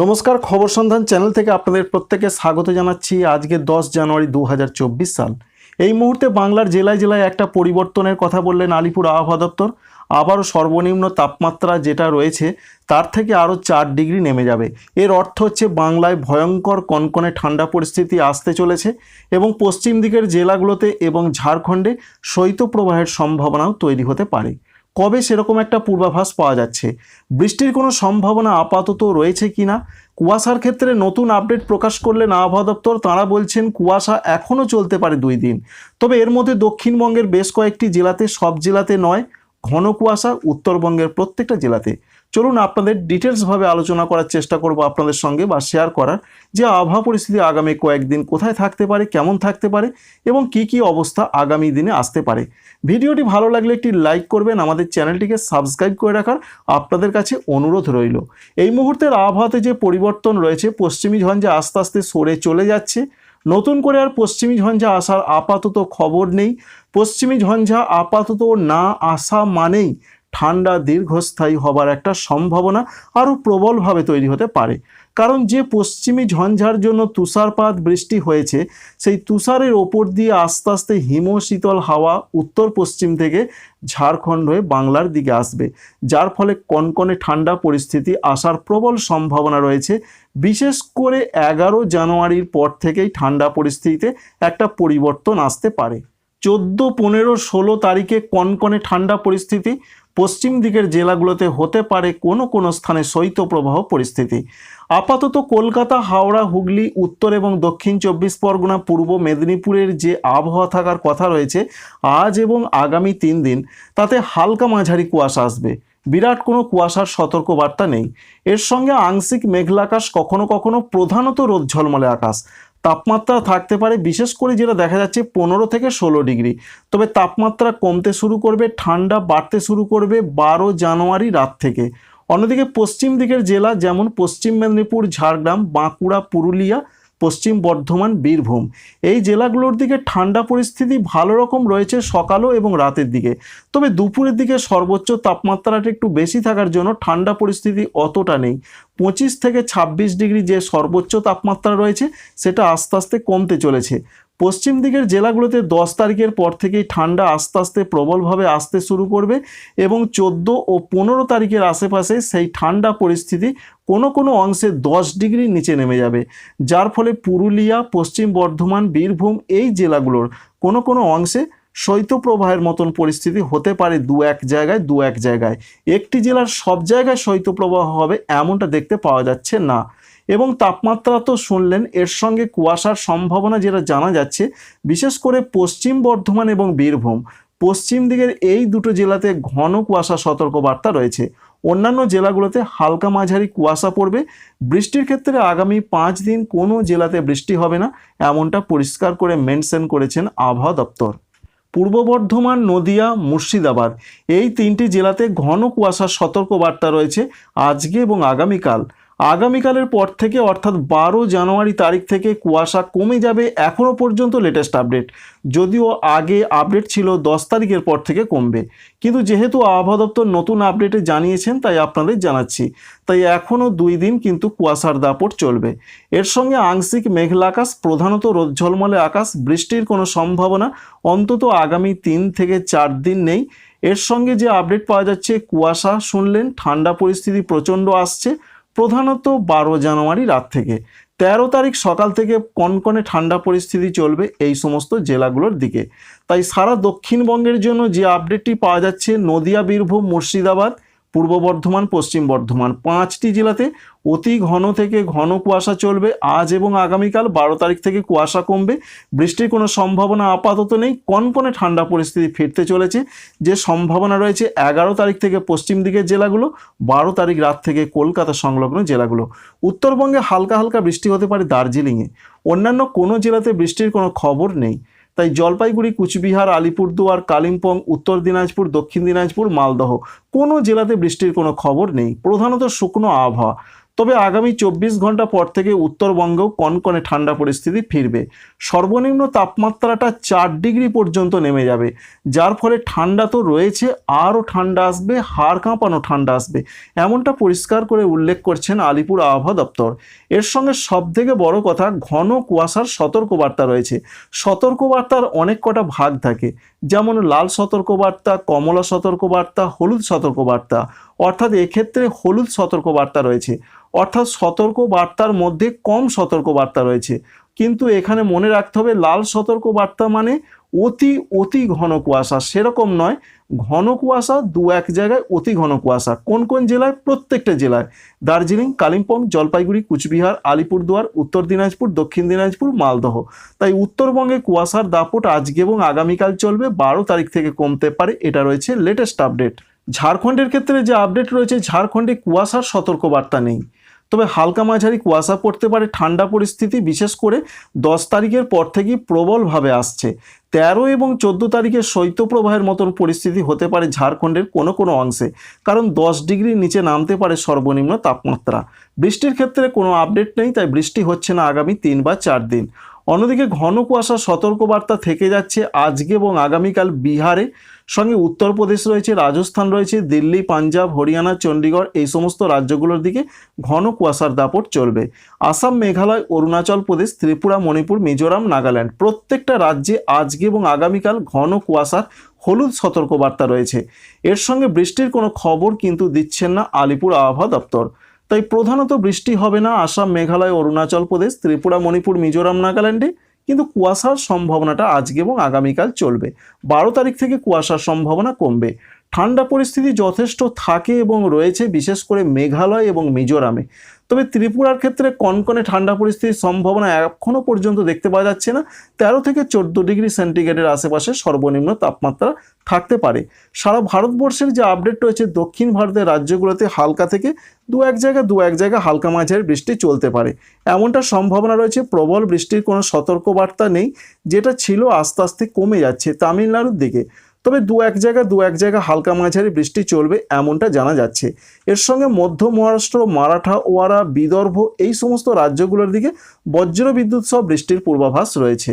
নমস্কার, খবর সন্ধান চ্যানেল থেকে আপনাদের প্রত্যেকে স্বাগত জানাচ্ছি আজকে দশ জানুয়ারি দু হাজার চব্বিশ সাল। এই মুহূর্তে বাংলার জেলায় জেলায় একটা পরিবর্তনের কথা বললেন আলিপুর আবহাওয়া দপ্তর। আবারও সর্বনিম্ন তাপমাত্রা যেটা রয়েছে, তার থেকে আরও চার ডিগ্রি নেমে যাবে। এর অর্থ হচ্ছে বাংলায় ভয়ঙ্কর কনকনে ঠান্ডা পরিস্থিতি আসতে চলেছে এবং পশ্চিম দিকের জেলাগুলোতে এবং ঝাড়খণ্ডে শৈত্যপ্রবাহের সম্ভাবনাও তৈরি হতে পারে। কবে সেরকম একটা পূর্বাভাস পাওয়া যাচ্ছে? বৃষ্টির কোনো সম্ভাবনা আপাতত রয়েছে কি না? কুয়াশার ক্ষেত্রে নতুন আপডেট প্রকাশ করলেন আবহাওয়া দপ্তর। তাঁরা বলছেন, কুয়াশা এখনও চলতে পারে দুই দিন। তবে এর মধ্যে দক্ষিণবঙ্গের বেশ কয়েকটি জেলাতে, সব জেলাতে নয়, ঘন কুয়াশা, উত্তরবঙ্গের প্রত্যেকটা জেলাতে। চলুন আপনাদের ডিটেলসভাবে আলোচনা করার চেষ্টা করব আপনাদের সঙ্গে বা শেয়ার করার, যে আবহাওয়া পরিস্থিতি আগামী কয়েকদিন কোথায় থাকতে পারে, কেমন থাকতে পারে এবং কি কি অবস্থা আগামী দিনে আসতে পারে। ভিডিওটি ভালো লাগলে একটি লাইক করবেন, আমাদের চ্যানেলটিকে সাবস্ক্রাইব করে রাখার আপনাদের কাছে অনুরোধ রইল। এই মুহূর্তের আবহাওয়াতে যে পরিবর্তন রয়েছে, পশ্চিমী ঝঞ্ঝা আস্তে আস্তে সরে চলে যাচ্ছে। নতুন করে আর পশ্চিমী ঝঞ্ঝা আসার আপাতত খবর নেই। পশ্চিমী ঝঞ্ঝা আপাতত না আসা মানেই ঠান্ডা দীর্ঘস্থায়ী হবার একটা সম্ভাবনা আরও প্রবলভাবে তৈরি হতে পারে। কারণ যে পশ্চিমী ঝঞ্ঝার জন্য তুষারপাত বৃষ্টি হয়েছে, সেই তুষারের ওপর দিয়ে আস্তে আস্তে হিমশীতল হাওয়া উত্তর পশ্চিম থেকে ঝাড়খণ্ড হয়ে বাংলার দিকে আসবে। যার ফলে কনকনে ঠান্ডা পরিস্থিতি আসার প্রবল সম্ভাবনা রয়েছে। বিশেষ করে এগারো জানুয়ারির পর থেকেই ঠান্ডা পরিস্থিতিতে একটা পরিবর্তন আসতে পারে। চোদ্দ, পনেরো, ষোলো তারিখে কনকনে ঠান্ডা পরিস্থিতি। পশ্চিম দিকের জেলাগুলোতে হতে পারে কোনো কোনো স্থানে শৈত্যপ্রবাহ পরিস্থিতি। আপাতত কলকাতা, হাওড়া, হুগলি, উত্তর এবং দক্ষিণ চব্বিশ পরগনা, পূর্ব মেদিনীপুরের যে আবহাওয়া থাকার কথা রয়েছে আজ এবং আগামী তিন দিন, তাতে হালকা মাঝারি কুয়াশা আসবে। বিরাট কোনো কুয়াশার সতর্কবার্তা নেই। এর সঙ্গে আংশিক মেঘলা আকাশ কখনো কখনো প্রধানত রোদ ঝলমলে আকাশ। তাপমাত্রা থাকতে পারে, বিশেষ করে যেটা দেখা যাচ্ছে পনেরো থেকে ষোলো ডিগ্রি। তবে তাপমাত্রা কমতে শুরু করবে, ঠান্ডা বাড়তে শুরু করবে বারো জানুয়ারি রাত থেকে। অন্যদিকে পশ্চিম দিকের জেলা যেমন পশ্চিম মেদিনীপুর, ঝাড়গ্রাম, বাঁকুড়া, পুরুলিয়া পশ্চিম বর্ধমান, বীরভূম। এই জেলাগুলোর দিকে ঠান্ডা পরিস্থিতি ভালো রকম রয়েছে সকালও এবং রাতের দিকে। তবে দুপুরের দিকে সর্বোচ্চ তাপমাত্রাটা একটু বেশি থাকার জন্য ঠান্ডা পরিস্থিতি অতটা নেই। পঁচিশ থেকে ছাব্বিশ ডিগ্রি যে সর্বোচ্চ তাপমাত্রা রয়েছে, সেটা আস্তে আস্তে কমতে চলেছে। পশ্চিম দিকের জেলাগুলোতে দশ তারিখের পর থেকেই ঠান্ডা আস্তে আস্তে প্রবলভাবে আসতে শুরু করবে এবং চোদ্দ ও পনেরো তারিখের আশেপাশে সেই ঠান্ডা পরিস্থিতি কোনো কোনো অংশে দশ ডিগ্রির নিচে নেমে যাবে। যার ফলে পুরুলিয়া, পশ্চিম বর্ধমান, বীরভূম এই জেলাগুলোর কোনো কোনো অংশে শৈত্যপ্রবাহের মতন পরিস্থিতি হতে পারে দু এক জায়গায়, দু এক জায়গায়। একটি জেলার সব জায়গায় শৈত্যপ্রবাহ হবে এমনটা দেখতে পাওয়া যাচ্ছে না। এবং তাপমাত্রা তো শুনলেন, এর সঙ্গে কুয়াশার সম্ভাবনা যেটা জানা যাচ্ছে, বিশেষ করে পশ্চিম বর্ধমান এবং বীরভূম। পশ্চিম দিকের এই দুটো জেলাতে ঘন কুয়াশা সতর্কবার্তা রয়েছে। অন্যান্য জেলাগুলোতে হালকা মাঝারি কুয়াশা পড়বে। বৃষ্টির ক্ষেত্রে আগামী পাঁচ দিন কোনো জেলাতে বৃষ্টি হবে না, এমনটা পরিষ্কার করে মেনশন করেছেন আবহাওয়া দপ্তর। পূর্ব বর্ধমান, নদিয়া, মুর্শিদাবাদ এই তিনটি জেলাতে ঘন কুয়াশার সতর্কবার্তা রয়েছে আজকে এবং আগামীকাল। আগামীকালের পর থেকে, অর্থাৎ বারো জানুয়ারি তারিখ থেকে কুয়াশা কমে যাবে এখনও পর্যন্ত লেটেস্ট আপডেট যদিও আগে আপডেট ছিল দশ তারিখের পর থেকে কমবে। কিন্তু যেহেতু আবহাওয়া দপ্তর নতুন আপডেটে জানিয়েছেন, তাই আপনাদের জানাচ্ছি। তাই এখনও দুই দিন কিন্তু কুয়াশার দাপট চলবে। এর সঙ্গে আংশিক মেঘলা আকাশ প্রধানত রোদ ঝলমলে আকাশ, বৃষ্টির কোনো সম্ভাবনা অন্তত আগামী তিন থেকে চার দিন নেই। এর সঙ্গে যে আপডেট পাওয়া যাচ্ছে, কুয়াশা শুনলেন, ঠান্ডা পরিস্থিতি প্রচণ্ড আসছে। প্রধানত বারো জানুয়ারি রাত থেকে। তেরো তারিখ সকাল থেকে কনকনে ঠান্ডা পরিস্থিতি চলবে এই সমস্ত জেলাগুলোর দিকে। তাই সারা দক্ষিণবঙ্গের জন্য যে আপডেটটি পাওয়া যাচ্ছে, নদিয়া, বীরভূম, মুর্শিদাবাদ পূর্ব বর্ধমান, পশ্চিম বর্ধমান। পাঁচটি জেলাতে অতি ঘন থেকে ঘন কুয়াশা চলবে। আজ এবং আগামীকাল বারো তারিখ থেকে কুয়াশা কমবে। বৃষ্টির কোনো সম্ভাবনা আপাতত নেই। কনকনে ঠান্ডা পরিস্থিতি ফিরতে চলেছে। যে সম্ভাবনা রয়েছে, এগারো তারিখ থেকে পশ্চিম দিকের জেলাগুলো, বারো তারিখ রাত থেকে কলকাতা সংলগ্ন জেলাগুলো। উত্তরবঙ্গে হালকা হালকা বৃষ্টি হতে পারে দার্জিলিংয়ে। অন্যান্য কোনো জেলাতে বৃষ্টির কোনো খবর নেই। তাই জলপাইগুড়ি, কুচবিহার, আলিপুরদুয়ার, কালিম্পং, উত্তর দিনাজপুর, দক্ষিণ দিনাজপুর, মালদহ। কোনো জেলাতে বৃষ্টির কোনো খবর নেই। প্রধানত শুকনো আবহাওয়া। তবে আগামী চব্বিশ ঘণ্টা পর থেকে উত্তরবঙ্গেও কনকনে ঠান্ডা পরিস্থিতি ফিরবে। সর্বনিম্ন তাপমাত্রাটা চার ডিগ্রি পর্যন্ত নেমে যাবে। যার ফলে ঠান্ডা তো রয়েছে, আরও ঠান্ডা আসবে, হাড় কাঁপানো ঠান্ডা আসবে, এমনটা পরিষ্কার করে উল্লেখ করছেন আলিপুর আবহাওয়া দপ্তর। এর সঙ্গে সবথেকে বড় কথা, ঘন কুয়াশার সতর্কবার্তা রয়েছে। সতর্কবার্তার অনেক কটা ভাগ থাকে। যেমন লাল সতর্কবার্তা, কমলা সতর্কবার্তা, হলুদ সতর্কবার্তা। অর্থাৎ এক্ষেত্রে হলুদ সতর্কবার্তা রয়েছে। অর্থাৎ সতর্কবার্তার মধ্যে কম সতর্কবার্তা রয়েছে। কিন্তু এখানে মনে রাখতে হবে, লাল সতর্কবার্তা মানে অতি অতি ঘন কুয়াশা। সেরকম নয়, ঘন কুয়াশা দু এক জায়গায় অতি ঘন কুয়াশা। কোন কোন জেলায়? প্রত্যেকটা জেলায়। দার্জিলিং, কালিম্পং, জলপাইগুড়ি, কুচবিহার, আলিপুরদুয়ার, উত্তর দিনাজপুর, দক্ষিণ দিনাজপুর, মালদহ। তাই উত্তরবঙ্গে কুয়াশার দাপট আজকে এবং আগামীকাল চলবে, বারো তারিখ থেকে কমতে পারে। এটা রয়েছে লেটেস্ট আপডেট ঝাড়খণ্ডের ক্ষেত্রে যে আপডেট রয়েছে, ঝাড়খণ্ডে কুয়াশার সতর্কবার্তা নেই। তবে হালকা মাঝারি কুয়াশা পড়তে পারে ঠান্ডা পরিস্থিতি, বিশেষ করে দশ তারিখের পর থেকেই প্রবলভাবে আসছে। তেরো এবং চোদ্দ তারিখে শৈত্যপ্রবাহের মতন পরিস্থিতি হতে পারে ঝাড়খণ্ডের কোনো কোনো অংশে, কারণ দশ ডিগ্রির নিচে নামতে পারে সর্বনিম্ন তাপমাত্রা। বৃষ্টির ক্ষেত্রে কোনো আপডেট নেই, তাই বৃষ্টি হচ্ছে না আগামী তিন বা চার দিন। অন্যদিকে ঘন কুয়াশা সতর্কবার্তা থেকে যাচ্ছে আজকে এবং আগামীকাল বিহারে। সঙ্গে উত্তরপ্রদেশ রয়েছে, রাজস্থান রয়েছে, দিল্লি, পাঞ্জাব, হরিয়ানা চণ্ডীগড় এই সমস্ত রাজ্যগুলোর দিকে ঘন কুয়াশার দাপট চলবে। আসাম, মেঘালয়, অরুণাচল প্রদেশ, ত্রিপুরা, মণিপুর, মিজোরাম, নাগাল্যান্ড প্রত্যেকটা রাজ্যে আজকে এবং আগামীকাল ঘন কুয়াশার হলুদ সতর্কবার্তা রয়েছে। এর সঙ্গে বৃষ্টির কোনো খবর কিন্তু দিচ্ছেন না আলিপুর আবহাওয়া দপ্তর। তাই প্রধানত বৃষ্টি হবে না আসাম, মেঘালয়, অরুণাচল প্রদেশ, ত্রিপুরা, মণিপুর, মিজোরাম, নাগাল্যান্ডে। কিন্তু কুয়াশার সম্ভাবনাটা আজকে এবং আগামীকাল চলবে। বারো তারিখ থেকে কুয়াশার সম্ভাবনা কমবে। ঠান্ডা পরিস্থিতি যথেষ্ট থাকে এবং রয়েছে, বিশেষ করে মেঘালয় এবং মিজোরামে। তবে ত্রিপুরার ক্ষেত্রে কনকনে ঠান্ডা পরিস্থিতির সম্ভাবনা এখনও পর্যন্ত দেখতে পাওয়া যাচ্ছে না। তেরো থেকে চোদ্দ ডিগ্রি সেন্টিগ্রেডের আশেপাশে সর্বনিম্ন তাপমাত্রা থাকতে পারে। সারা ভারতবর্ষের যে আপডেট রয়েছে, দক্ষিণ ভারতের রাজ্যগুলোতে হালকা থেকে দু এক জায়গায় দু এক জায়গায় হালকা মাঝের বৃষ্টি চলতে পারে। এমনটা সম্ভাবনা রয়েছে, প্রবল বৃষ্টির কোনো সতর্কবার্তা নেই, যেটা ছিল আস্তে আস্তে কমে যাচ্ছে তামিলনাড়ুর দিকে। তবে দু এক জায়গা, দু এক জায়গায় হালকা মাঝারি বৃষ্টি চলবে এমনটা জানা যাচ্ছে। এর সঙ্গে মধ্য মহারাষ্ট্র, মারাঠা, ওয়ারা, বিদর্ভ এই সমস্ত রাজ্যগুলোর দিকে বজ্র বিদ্যুৎ সহ বৃষ্টির পূর্বাভাস রয়েছে।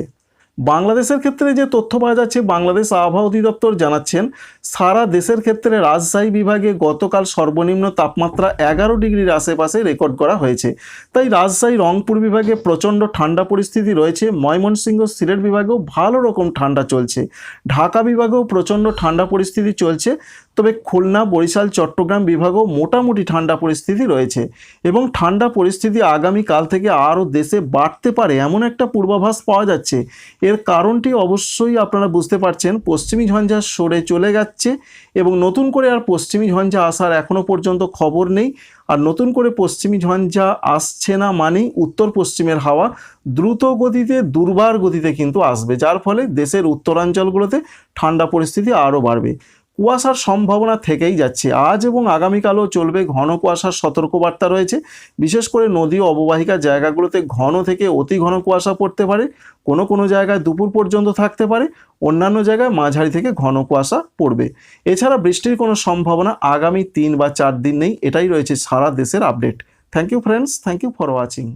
বাংলাদেশের ক্ষেত্রে যে তথ্য পাওয়া যাচ্ছে, বাংলাদেশ আবহাওয়া অধিদপ্তর জানাচ্ছেন, সারা দেশের ক্ষেত্রে রাজশাহী বিভাগে গতকাল সর্বনিম্ন তাপমাত্রা এগারো ডিগ্রির আশেপাশে রেকর্ড করা হয়েছে। তাই রাজশাহী, রংপুর বিভাগে প্রচণ্ড ঠান্ডা পরিস্থিতি রয়েছে। ময়মনসিংহ, সিলেট বিভাগেও ভালো রকম ঠান্ডা চলছে। ঢাকা বিভাগেও প্রচণ্ড ঠান্ডা পরিস্থিতি চলছে। তবে খুলনা, বরিশাল, চট্টগ্রাম বিভাগেও মোটামুটি ঠান্ডা পরিস্থিতি রয়েছে এবং ঠান্ডা পরিস্থিতি আগামীকাল থেকে আরও দেশে বাড়তে পারে এমন একটা পূর্বাভাস পাওয়া যাচ্ছে। এর কারণটি অবশ্যই আপনারা বুঝতে পারছেন, পশ্চিমী ঝঞ্ঝা সরে চলে যাচ্ছে এবং নতুন করে আর পশ্চিমী ঝঞ্ঝা আসার এখনও পর্যন্ত খবর নেই। আর নতুন করে পশ্চিমী ঝঞ্ঝা আসছে না মানেই উত্তর পশ্চিমের হাওয়া দ্রুত গতিতে, দুর্বার গতিতে কিন্তু আসবে, যার ফলে দেশের উত্তরাঞ্চলগুলোতে ঠান্ডা পরিস্থিতি আরও বাড়বে। কুয়াশার সম্ভাবনা থেকেই যাচ্ছে। আজ এবং আগামীকালও চলবে ঘন কুয়াশার সতর্কবার্তা রয়েছে। বিশেষ করে নদী অববাহিকা জায়গাগুলোতে ঘন থেকে অতি ঘন কুয়াশা পড়তে পারে। কোনো কোনো জায়গায় দুপুর পর্যন্ত থাকতে পারে। অন্যান্য জায়গায় মাঝারি থেকে ঘন কুয়াশা পড়বে। এছাড়া বৃষ্টির কোনো সম্ভাবনা আগামী তিন বা চার দিন নেই। এটাই রয়েছে সারা দেশের update. Thank you friends thank you for watching